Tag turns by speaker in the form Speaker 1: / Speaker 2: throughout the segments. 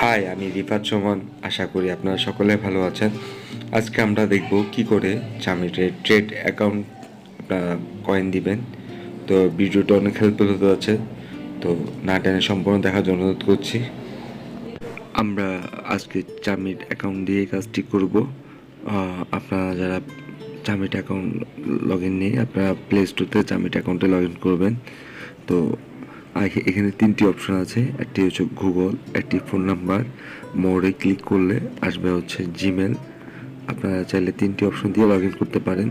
Speaker 1: High আমি রিফাত সুমন আশা করি আপনারা সকলে ভালো আছেন। আজকে আমরা দেখব কি করে চামিটের ট্রেড ট্রেড অ্যাকাউন্ট আপনারা কয়েন দিবেন। তো ভিডিওটা অনেক হেল্পফুল হতে আছে তো না টেনে সম্পূর্ণ দেখার জন্য অনুরোধ করছি। আমরা আজকে চামিট অ্যাকাউন্ট দিয়ে কাজটি করব। আপনারা যারা চামিট অ্যাকাউন্ট লগ ইন নেই, আপনারা প্লে স্টোর থেকে চামিট অ্যাকাউন্টে লগ ইন করবেন। তো এখানে তিনটি অপশন আছে। একটি হচ্ছে গুগল একটি ফোন নাম্বার। মোড়ে ক্লিক করলে আসবে হচ্ছে জিমেল আপনারা চাইলে তিনটি অপশন দিয়ে লগ করতে পারেন।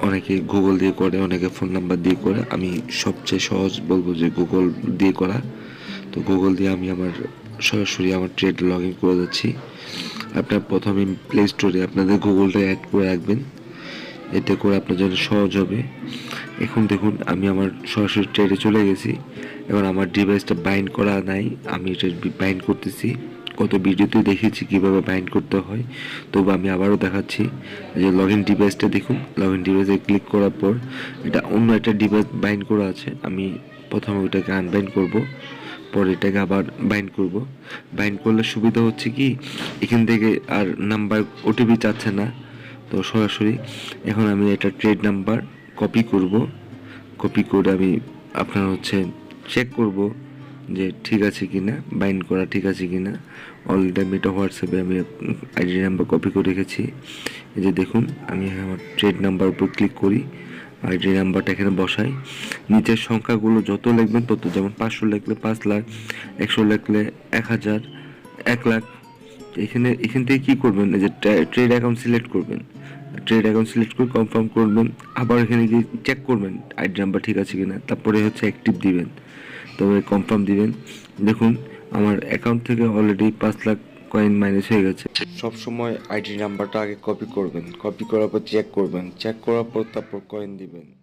Speaker 1: অনেকে গুগল দিয়ে করে, অনেকে ফোন নাম্বার দিয়ে করে। আমি সবচেয়ে সহজ বলব যে গুগল দিয়ে করা। তো গুগল দিয়ে আমি আমার, সরাসরি আমার ট্রেড লগ ইন করে যাচ্ছি। আপনার প্রথমে প্লে স্টোরে আপনাদের গুগলটা অ্যাড করে রাখবেন। এতে করে আপনার জন্য সহজ হবে। এখন দেখুন, আমি আমার সরাসরি ট্রেডে চলে গেছি। এবার আমার ডিভাইসটা বাইন্ড করা নাই, আমি এটা বাইন্ড করতেছি। কত ভিডিওতে দেখেছি কীভাবে বাইন্ড করতে হয়। তবু আমি আবারও দেখাচ্ছি যে লগ ইন ডিভাইসটা দেখুন লগ ইন ডিভাইসে ক্লিক করার পর এটা অন্য একটা ডিভাইস বাইন্ড করা আছে। আমি প্রথমে ওইটাকে আনবাইন্ড করব, পরে এটাকে আবার বাইন্ড করব। বাইন্ড করলে সুবিধা হচ্ছে কি, এখান থেকে আর নাম্বার ওটিপি চাচ্ছে না। তো সরাসরি এখন আমি এটা ট্রেড নাম্বার কপি করব। কপি করে আমি আপনার হচ্ছে চেক করব যে ঠিক আছে কি না বাইন্ড করা ঠিক আছে কি না অলরেডি আমি এটা হোয়াটসঅ্যাপে আমি আইডি নাম্বার কপি করে রেখেছি। এই যে দেখুন, আমি আমার ট্রেড নাম্বার উপর ক্লিক করি আইডি নাম্বারটা এখানে বসাই। নিচের সংখ্যাগুলো যত লিখবেন তত, যেমন পাঁচশো লিখলে পাঁচ লাখ, একশো লিখলে এক হাজার, এক লাখ। এখানে, এখান থেকে কী করবেন? এই যে ট্রেড অ্যাকাউন্ট সিলেক্ট করবেন। ট্রেড অ্যাকাউন্ট সিলেক্ট করে কনফার্ম করবেন। আবার এখানে গিয়ে চেক করবেন আইডি নাম্বার ঠিক আছে কিনা। তারপরে হচ্ছে অ্যাক্টিভ দিবেন। তবে কনফার্ম দিবেন। দেখুন, আমার অ্যাকাউন্ট থেকে অলরেডি পাঁচ লাখ কয়েন মাইনাস হয়ে গেছে। সব সময় আইডি নাম্বারটা আগে কপি করবেন। কপি করার পর চেক করবেন। চেক করার পর তারপর কয়েন দিবেন।